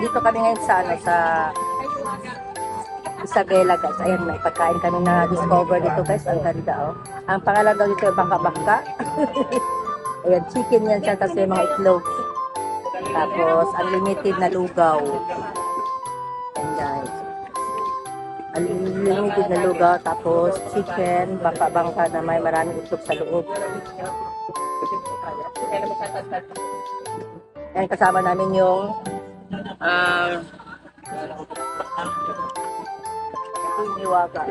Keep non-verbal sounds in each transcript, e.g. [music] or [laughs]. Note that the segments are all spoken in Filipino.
dito kami ngayon sa ano sa Isabela guys. Ayan, may pagkain kami na discover dito guys. Ang ganda oh. Ang pangalan daw dito ay bangka-bangka. [laughs] Ayan, chicken yan siya kasi mga itlog. Tapos, unlimited na lugaw. Ayan guys. Unlimited na lugaw. Tapos, chicken, bangka-bangka na may maraming itlog sa loob. Ayan, kasama namin yung ah Queen Iwaga.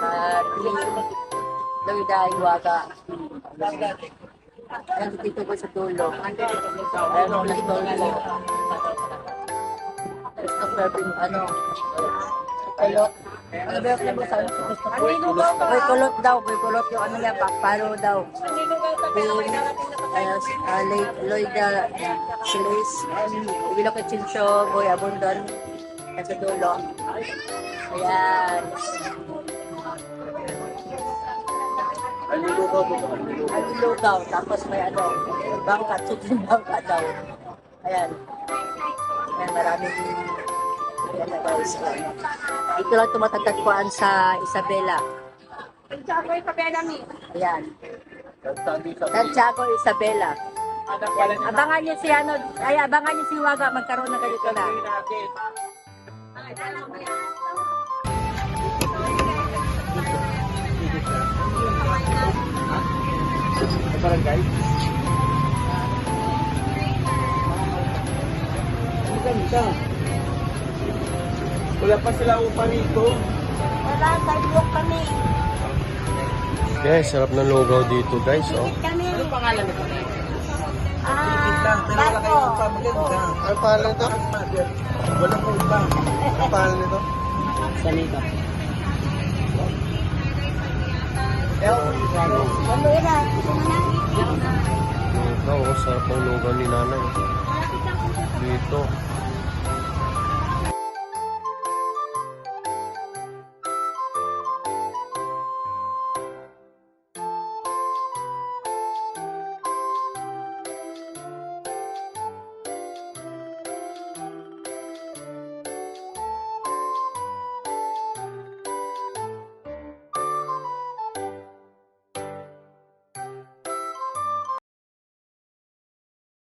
At Loida Iwaga. Ayan, dito ko sa dulo. Ayan, mga dulo. Christopher Bin, ano, kulot. Ano ba yung flavor sa ano? Christopher? Boy kulot daw, boy kulot yung ano niya, papalo daw. Bin, uh, uh, Loida, Silis, Ibilo kay Chincho, Boy Abundon, at sa dulo. Ayan. Ang lugaw, tapos may ano, bangka, chicken bangka daw. Ayan. Ayan, maraming Ayan na guys. Ito lang tumatatagpuan sa Isabela. Ayan. Santiago, Isabela. Abangan niyo si ano, ay abangan niyo si Waga magkaroon ng ganito na. barangay. Ang ganda. Wala pa sila upa nito. Wala, sidewalk kami. Guys, sarap ng lugaw dito guys. Oh. Ano pangalan nito? Ah, Pero wala kayong upa Barko. maganda. Ano pangalan nito? Walang upa. Ano pangalan nito? Ano ah? Lugaw. Oh, sarap ng lugaw ni nanay. Dito.